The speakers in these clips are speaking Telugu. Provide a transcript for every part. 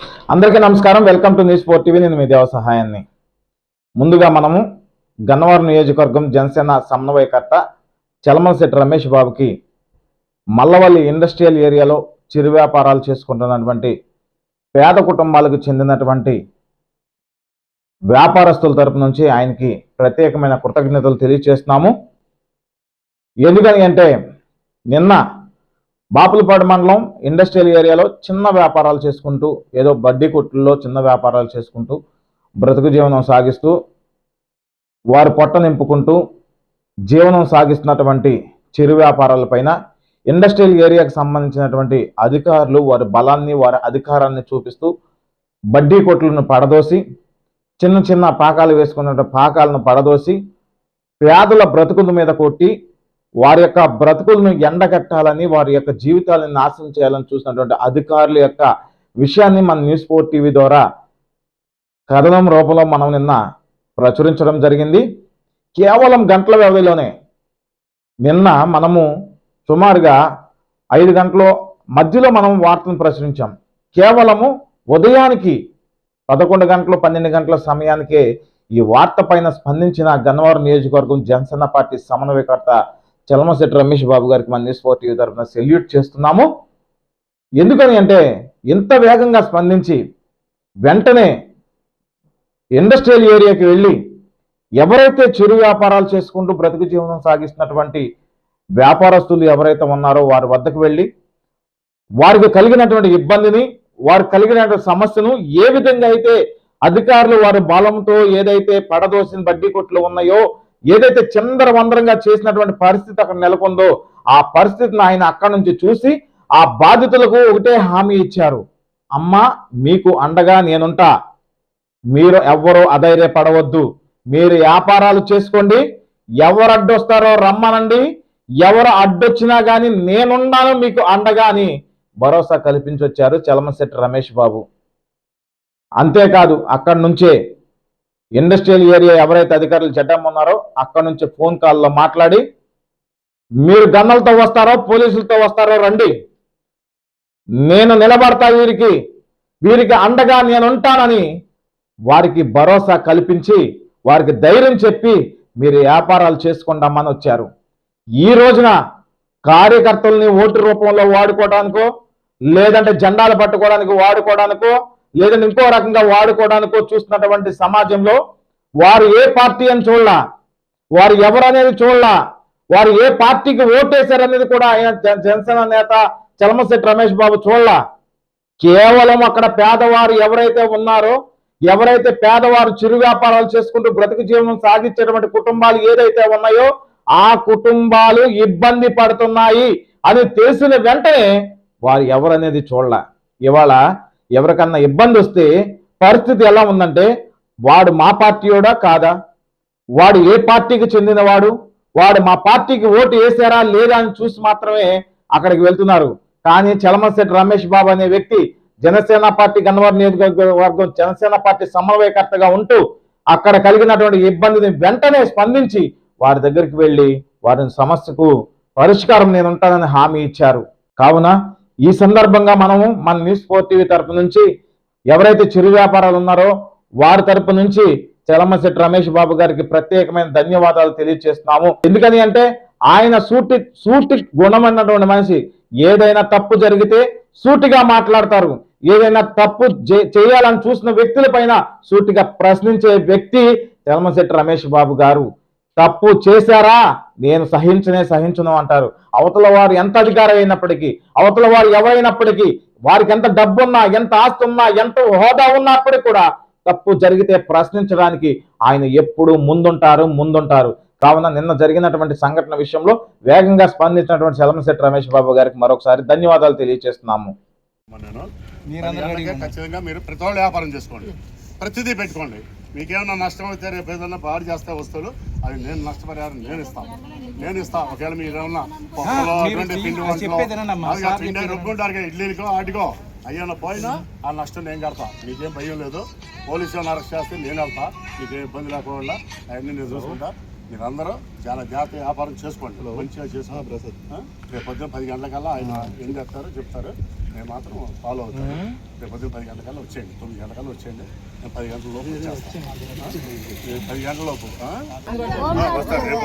అందరికీ నమస్కారం. Welcome to news four TV నేను మీ దేవ సహాయాన్ని. ముందుగా మనము గన్నవరం నియోజకవర్గం జనసేన సమన్వయకర్త చలమలశెట్టి రమేష్ బాబుకి మల్లవల్లి ఇండస్ట్రియల్ ఏరియాలో చిరు వ్యాపారాలు చేసుకుంటున్నటువంటి పేద కుటుంబాలకు చెందినటువంటి వ్యాపారస్తుల తరపు నుంచి ఆయనకి ప్రత్యేకమైన కృతజ్ఞతలు తెలియజేస్తున్నాము. ఎందుకని అంటే నిన్న బాపులపాడు మండలం ఇండస్ట్రియల్ ఏరియాలో చిన్న వ్యాపారాలు చేసుకుంటూ ఏదో బడ్డీ కొట్టుల్లో చిన్న వ్యాపారాలు చేసుకుంటూ బ్రతుకు జీవనం సాగిస్తూ వారు పొట్ట నింపుకుంటూ జీవనం సాగిస్తున్నటువంటి చిరు వ్యాపారాలపైన ఇండస్ట్రియల్ ఏరియాకి సంబంధించినటువంటి అధికారులు వారి బలాన్ని వారి అధికారాన్ని చూపిస్తూ బడ్డీ కొట్లను పడదోసి చిన్న చిన్న పాకాలు వేసుకున్న పాకాలను పడదోసి పేదల బ్రతుకుల మీద కొట్టి వారి యొక్క బ్రతుకులను ఎండగట్టాలని వారి యొక్క జీవితాలను నాశనం చేయాలని చూసినటువంటి అధికారుల యొక్క విషయాన్ని మన న్యూస్ ఫోర్ టీవీ ద్వారా కథనం రూపంలో మనం నిన్న ప్రచురించడం జరిగింది. కేవలం గంటల వ్యవధిలోనే నిన్న మనము సుమారుగా ఐదు గంటల మధ్యలో మనం వార్తను ప్రచురించాం. కేవలము ఉదయానికి పదకొండు గంటలు పన్నెండు గంటల సమయానికే ఈ వార్త పైన స్పందించిన గన్నవరం నియోజకవర్గం జనసేన పార్టీ సమన్వయకర్త చలమశెట్టి రమేష్ బాబు గారికి మన న్యూస్ ఫోర్ టీవీ తరఫున సెల్యూట్ చేస్తున్నాము. ఎందుకని అంటే ఇంత వేగంగా స్పందించి వెంటనే ఇండస్ట్రియల్ ఏరియాకి వెళ్ళి ఎవరైతే చిరు వ్యాపారాలు చేసుకుంటూ బ్రతుకు జీవనం సాగిస్తున్నటువంటి వ్యాపారస్తులు ఎవరైతే ఉన్నారో వారి వద్దకు వెళ్ళి వారికి కలిగినటువంటి ఇబ్బందిని వారికి కలిగినటువంటి సమస్యను ఏ విధంగా అయితే అధికారులు వారి బలంతో ఏదైతే పడదోసిన బడ్డీ కొట్లు ఉన్నాయో ఏదైతే చందరవందరంగా చేసినటువంటి పరిస్థితి అక్కడ నెలకొందో ఆ పరిస్థితిని ఆయన అక్కడి నుంచి చూసి ఆ బాధితులకు ఒకటే హామీ ఇచ్చారు. అమ్మా మీకు అండగా నేనుంటా. మీరు ఎవ్వరూ అధైర్యపడవద్దు. మీరు వ్యాపారాలు చేసుకోండి. ఎవరు అడ్డొస్తారో రమ్మనండి. ఎవరు అడ్డొచ్చినా కానీ నేనున్నాను మీకు అండగా అని భరోసా కల్పించొచ్చారు చలమశెట్టి రమేష్ బాబు. అంతేకాదు అక్కడి నుంచే ఇండస్ట్రియల్ ఏరియా ఎవరైతే అధికారులు చెడ్డమ్మన్నారో అక్కడ నుంచి ఫోన్ కాల్లో మాట్లాడి మీరు గన్నలతో వస్తారో పోలీసులతో వస్తారో రండి. నేను నిలబడతా వీరికి వీరికి అండగా నేను ఉంటానని వారికి భరోసా కల్పించి వారికి ధైర్యం చెప్పి మీరు వ్యాపారాలు చేసుకుంటామని వచ్చారు. ఈ రోజున కార్యకర్తల్ని ఓటు రూపంలో వాడుకోవడానికో లేదంటే జెండాలు పట్టుకోవడానికి వాడుకోవడానికో లేదంటే ఇంకో రకంగా వాడుకోవడానికో చూస్తున్నటువంటి సమాజంలో వారు ఏ పార్టీ అని చూడలా వారు ఎవరనేది చూడలా వారు ఏ పార్టీకి ఓటేశారనేది కూడా ఆయన జనసేన నేత చలమశెట్టి రమేష్ బాబు చూడలా. కేవలం అక్కడ పేదవారు ఎవరైతే ఉన్నారో ఎవరైతే పేదవారు చిరు వ్యాపారాలు చేసుకుంటూ బ్రతుకు జీవనం సాగించేటువంటి కుటుంబాలు ఏదైతే ఉన్నాయో ఆ కుటుంబాలు ఇబ్బంది పడుతున్నాయి అని తెలిసిన వెంటనే వారు ఎవరనేది చూడలే. ఇవాళ ఎవరికన్నా ఇబ్బంది వస్తే పరిస్థితి ఎలా ఉందంటే వాడు మా పార్టీయోడా కాదా? వాడు ఏ పార్టీకి చెందినవాడు? వాడు మా పార్టీకి ఓటు వేసారా లేదా అని చూసి మాత్రమే అక్కడికి వెళ్తున్నారు. కానీ చలమశెట్టి రమేష్ బాబు అనే వ్యక్తి జనసేన పార్టీ గన్నవరం నియోజకవర్గం జనసేన పార్టీ సమన్వయకర్తగా ఉంటూ అక్కడ కలిగినటువంటి ఇబ్బందిని వెంటనే స్పందించి వారి దగ్గరికి వెళ్ళి వారి సమస్యకు పరిష్కారం నేను ఉంటానని హామీ ఇచ్చారు. కావున ఈ సందర్భంగా మనము మన న్యూస్ ఫోర్ టీవీ తరపు నుంచి ఎవరైతే చిరు వ్యాపారాలు ఉన్నారో వారి తరపు నుంచి చలమశెట్టి రమేష్ బాబు గారికి ప్రత్యేకమైన ధన్యవాదాలు తెలియజేస్తున్నాము. ఎందుకని అంటే ఆయన సూటి సూటి గుణమైనటువంటి మనిషి. ఏదైనా తప్పు జరిగితే సూటిగా మాట్లాడతారు. ఏదైనా తప్పు చే- చేయాలని చూసిన వ్యక్తుల పైన సూటిగా ప్రశ్నించే వ్యక్తి చలమశెట్టి రమేష్ బాబు గారు. తప్పు చేశారా? నేను సహించనే సహించను అంటారు. అవతల వారు ఎంత అధికారం అయినప్పటికీ అవతల వారు ఎవరైనప్పటికీ వారికి ఎంత డబ్బు ఉన్నా ఎంత ఆస్తి ఉన్నా ఎంత హోదా ఉన్నప్పటికీ కూడా తప్పు జరిగితే ప్రశ్నించడానికి ఆయన ఎప్పుడు ముందుంటారు ముందుంటారు. కావున నిన్న జరిగినటువంటి సంఘటన విషయంలో వేగంగా స్పందించినటువంటి చలమశెట్టి రమేష్ బాబు గారికి మరొకసారి ధన్యవాదాలు తెలియజేస్తున్నాము. ఖచ్చితంగా మీరు ప్రతి వ్యాపారం చేసుకోండి. ప్రతిదీ పెట్టుకోండి. మీకేమన్నా నష్టం అయితే రేపు ఏదన్నా పాడు చేస్తే వస్తువులు అది నేను నష్టపరిహారం నేను ఇస్తాను. నేను ఇస్తాను. ఒకవేళ మీరు ఏమన్నా పప్పులో పిండి వంటలో పిండి? రుబ్బుంటారు ఇడ్లీలకో ఆటికో అయ్యన్న పోయినా ఆ నష్టం నేను కడతా. మీకేం భయం లేదు. పోలీసు ఏమైనా అరెస్ట్ చేస్తే నేను వెళ్తా. మీకేం ఇబ్బంది లేకుండా అవన్నీ నేను చూసుకుంటా. మీరందరూ చాలా జాగ్రత్త వ్యాపారం చేసుకోండి. మంచిగా చేసుకోండి. రేపు పొద్దున్న పది గంటలకల్లా ఆయన ఏం చేస్తారో చెప్తారు. నేను మాత్రం ఫాలో అవుతాను. రేపు పొద్దున్న పది గంటలకల్లా వచ్చేయండి. తొమ్మిది గంటలకల్లా వచ్చేయండి. నేను పది గంటల లోపు వచ్చేస్తాను? పది గంటల లోపు వస్తాను రేపు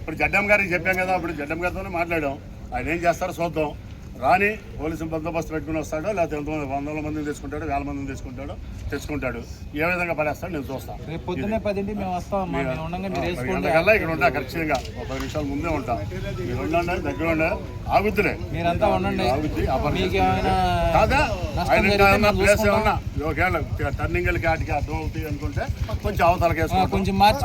ఇప్పుడు జడ్డం గారికి చెప్పాం కదా ఇప్పుడు జడ్డం గారితోనే మాట్లాడాం. ఆయన ఏం చేస్తారో చూద్దాం. రాని పోలీసు బందోబస్తు పెట్టుకుని వస్తాడో లేకపోతే ఎంతమంది వందల మందిని తీసుకుంటాడో వేల మందిని తీసుకుంటాడో తెచ్చుకుంటాడు. ఏ విధంగా పడేస్తాడో నేను చూస్తాను వేసుకోండి. ఇక్కడ ఉంటా ఖచ్చితంగా ఒక పది నిమిషాలు ముందే ఉంటా. మీరు ఉండండి దగ్గర ఉండే ఆగుద్దులే. మీరంతా ఉండండి. ఆగుద్ది కాదా? ఆయన ప్లేస్. ఏమన్నా ఒకవేళ అర్థం అవుతాయి అనుకుంటే కొంచెం అవతలకి వేసుకోవడం ఆ, కొంచెం మార్చి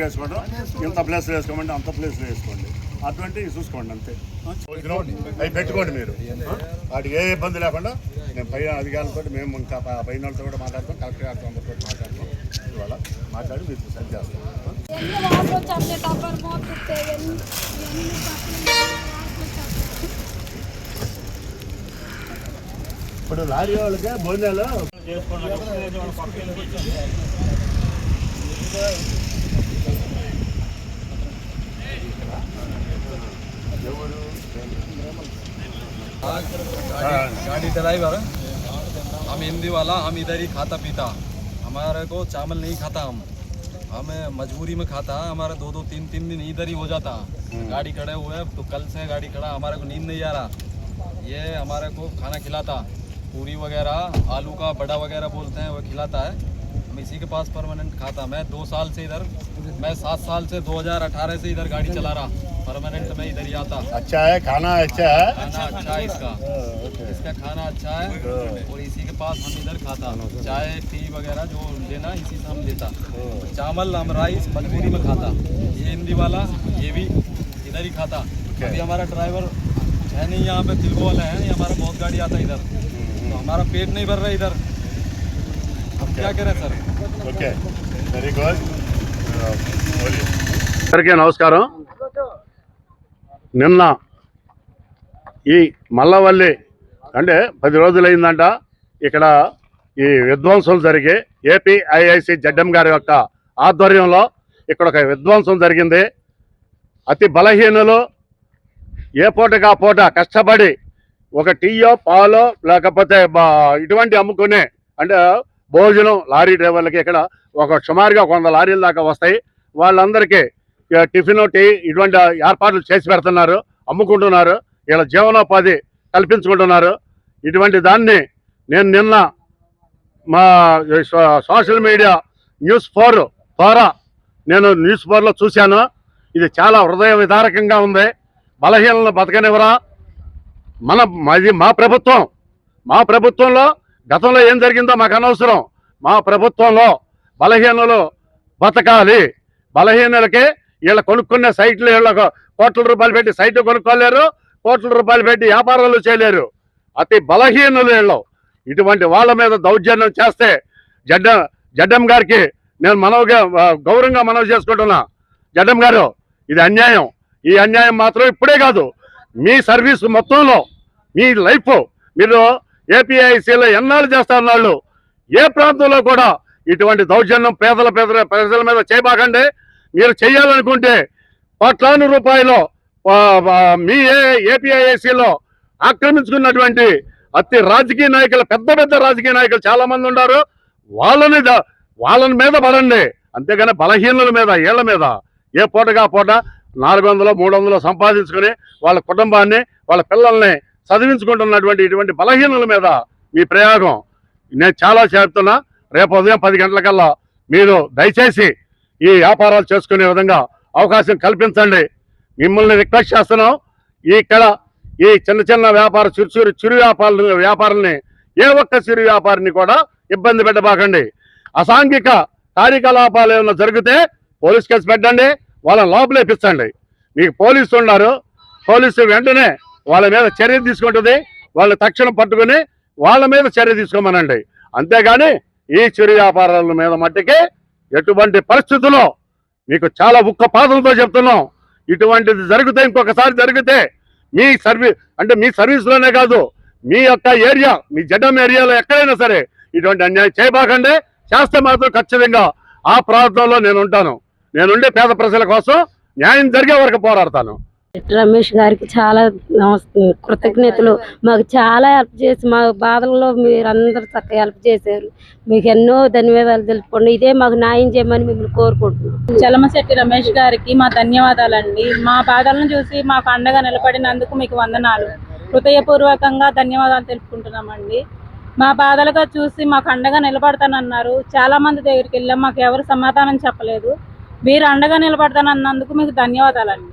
వేసుకోవడం ఇంత ప్లేస్ వేసుకోమంటే అంత ప్లేస్ వేసుకోండి. అటువంటివి చూసుకోండి అంతే. అవి పెట్టుకోండి మీరు. వాటికి ఏ ఇబ్బంది లేకుండా నేను పై అధికారులతో మేము ఇంకా పైన వాళ్ళతో కూడా మాట్లాడతాం కలెక్టర్ గారితో అందరితో మాట్లాడతాం. ఇవాళ మాట్లాడి మీరు సెట్ చేస్తాం. ఇప్పుడు లారీ వాళ్ళకే భోజనాలు. गाड़ी ड्राइवर हम हिंदी वाला, हम इधर ही खाता पीता। हमारे को चावल नहीं खाता हम। हमें मजबूरी में खाता, हमारा दो दो तीन तीन दिन इधर ही हो जाता। गाड़ी खड़े हुए तो कल से गाड़ी खड़ा, हमारे को नींद नहीं आ रहा। ये हमारे को खाना खिलाता। पूरी वगैरह, आलू का बड़ा वगैरह बोलते हैं, वो खिलाता है। हम इसी के पास परमानेंट खाता। मैं दो साल से इधर, मैं सात साल से 2018 से इधर गाड़ी चला रहा। परमानेंट मैं इधर ही आता। अच्छा है खाना अच्छा है? खाना अच्छा है इसका। हाँ, इसका खाना अच्छा है हाँ। और इसी के पास हम इधर खाता। अच्छा। चाय टी वगैरह जो लेना इसी से हम लेता हाँ। चावल हम राइस मजबूरी में खाता। ये हिंदी वाला ये भी इधर ही खाता। अभी हमारा ड्राइवर है नहीं यहाँ पे तिलको वाला है ये हमारा बहुत गाड़ी आता इधर। हम्म। तो हमारा पेट नहीं भर रहा इधर। हम क्या करें sir? Okay. Very good sir क्या नमस्कार हूँ। నిన్న ఈ మల్లవల్లి అంటే పది రోజులైందంట. ఇక్కడ ఈ విధ్వంసం జరిగి ఏపీఐఐసి జడ్ఎం గారి యొక్క ఆధ్వర్యంలో ఇక్కడ ఒక విధ్వంసం జరిగింది. అతి బలహీనులు ఏ పూటగా పూట కష్టపడి ఒక టీయో పాలో లేకపోతే బా- ఇటువంటి అమ్ముకునే అంటే భోజనం లారీ డ్రైవర్లకి ఇక్కడ ఒక సుమారుగా ఒక వంద లారీల దాకా వస్తాయి. వాళ్ళందరికీ టిఫిన్ టీ ఇటువంటి ఏర్పాట్లు చేసి పెడుతున్నారు అమ్ముకుంటున్నారు. ఇలా జీవనోపాధి కల్పించుకుంటున్నారు. ఇటువంటి దాన్ని నేను నిన్న మా so- social media news four ద్వారా నేను న్యూస్ ఫోర్లో చూశాను. ఇది చాలా హృదయ విదారకంగా ఉంది. బలహీనలను బతకనివరా మన మాది మా ప్రభుత్వం. మా ప్రభుత్వంలో గతంలో ఏం జరిగిందో మాకు అనవసరం. మా ప్రభుత్వంలో బలహీనలు బతకాలి. బలహీనలకే వీళ్ళ కొనుక్కునే సైట్లు వీళ్ళ కోట్ల రూపాయలు పెట్టి సైట్లు కొనుక్కోలేరు కోట్ల రూపాయలు పెట్టి వ్యాపారాలు చేయలేరు. అతి బలహీనులు వీళ్ళు. ఇటువంటి వాళ్ళ మీద దౌర్జన్యం చేస్తే జడ్డ జడ్డం గారికి నేను మనవిగా గౌరవంగా మనవి చేసుకుంటున్నా. జడ్డం గారు ఇది అన్యాయం. ఈ అన్యాయం మాత్రం ఇప్పుడే కాదు. మీ సర్వీస్ మొత్తంలో మీ లైఫ్ మీరు ఏపీఐసీలో ఎన్నాళ్ళు చేస్తారు వాళ్ళు ఏ ప్రాంతంలో కూడా ఇటువంటి దౌర్జన్యం పేదల పేద ప్రజల మీద చేయబాకండి. మీరు చేయాలనుకుంటే కోట్లాను రూపాయలు మీ ఏపీఐఏసీలో ఆక్రమించుకున్నటువంటి అతి రాజకీయ నాయకులు పెద్ద పెద్ద రాజకీయ నాయకులు చాలా మంది ఉన్నారు. వాళ్ళని వాళ్ళని మీద పడండి. అంతేగాని బలహీనుల మీద ఏళ్ళ మీద. ఏ పూటగా పూట నాలుగు వందలు మూడు వందలు సంపాదించుకుని వాళ్ళ కుటుంబాన్ని వాళ్ళ పిల్లల్ని చదివించుకుంటున్నటువంటి ఇటువంటి బలహీనుల మీద మీ ప్రయోగం. నేను చాలా చెప్తున్నా రేపు ఉదయం పది గంటలకల్లా మీరు దయచేసి ఈ వ్యాపారాలు చేసుకునే విధంగా అవకాశం కల్పించండి. మిమ్మల్ని రిక్వెస్ట్ చేస్తున్నాం. ఈ ఇక్కడ ఈ చిన్న చిన్న వ్యాపార చిరు చిరు చిరు వ్యాపార వ్యాపారాన్ని ఏ ఒక్క చిరు వ్యాపారిని కూడా ఇబ్బంది పెట్టబాకండి. అసాంఘిక కార్యకలాపాలు ఏమైనా జరిగితే పోలీస్ కేసు పెట్టండి వాళ్ళని లోపలేపించండి మీకు పోలీసు ఉన్నారు. పోలీసు వెంటనే వాళ్ళ మీద చర్య తీసుకుంటుంది. వాళ్ళని తక్షణం పట్టుకుని వాళ్ళ మీద చర్య తీసుకోమనండి. అంతేగాని ఈ చిరు వ్యాపారాల మీద మట్టికి ఎటువంటి పరిస్థితుల్లో మీకు చాలా ఉక్క పాదంతో చెప్తున్నాం. ఇటువంటిది జరిగితే ఇంకొకసారి జరిగితే మీ సర్వీస్ అంటే మీ సర్వీస్లోనే కాదు మీ యొక్క ఏరియా మీ జడ్డం ఏరియాలో ఎక్కడైనా సరే ఇటువంటి అన్యాయం చేయబాకండి. చేస్తే మాత్రం ఖచ్చితంగా ఆ ప్రాంతంలో నేను ఉంటాను. నేనుండే పేద ప్రజల కోసం న్యాయం జరిగే వరకు పోరాడతాను. రమేష్ గారికి చాలా కృతజ్ఞతలు. మాకు చాలా హెల్ప్ చేసి మా బాధల్లో మీరందరూ చక్కగా హెల్ప్ చేశారు. మీకు ఎన్నో ధన్యవాదాలు తెలుపుకోండి. ఇదే మాకు న్యాయం చేయమని మిమ్మల్ని కోరుకుంటున్నాం. చలమశెట్టి రమేష్ గారికి మా ధన్యవాదాలండి. మా బాధలను చూసి మాకు అండగా నిలబడినందుకు మీకు వందనాలు. హృదయపూర్వకంగా ధన్యవాదాలు తెలుపుకుంటున్నామండి. మా బాధలుగా చూసి మాకు అండగా నిలబడతానన్నారు. చాలా మంది దగ్గరికి వెళ్ళాం. మాకు ఎవరు సమాధానం చెప్పలేదు. మీరు అండగా నిలబడతానన్నందుకు మీకు ధన్యవాదాలండి.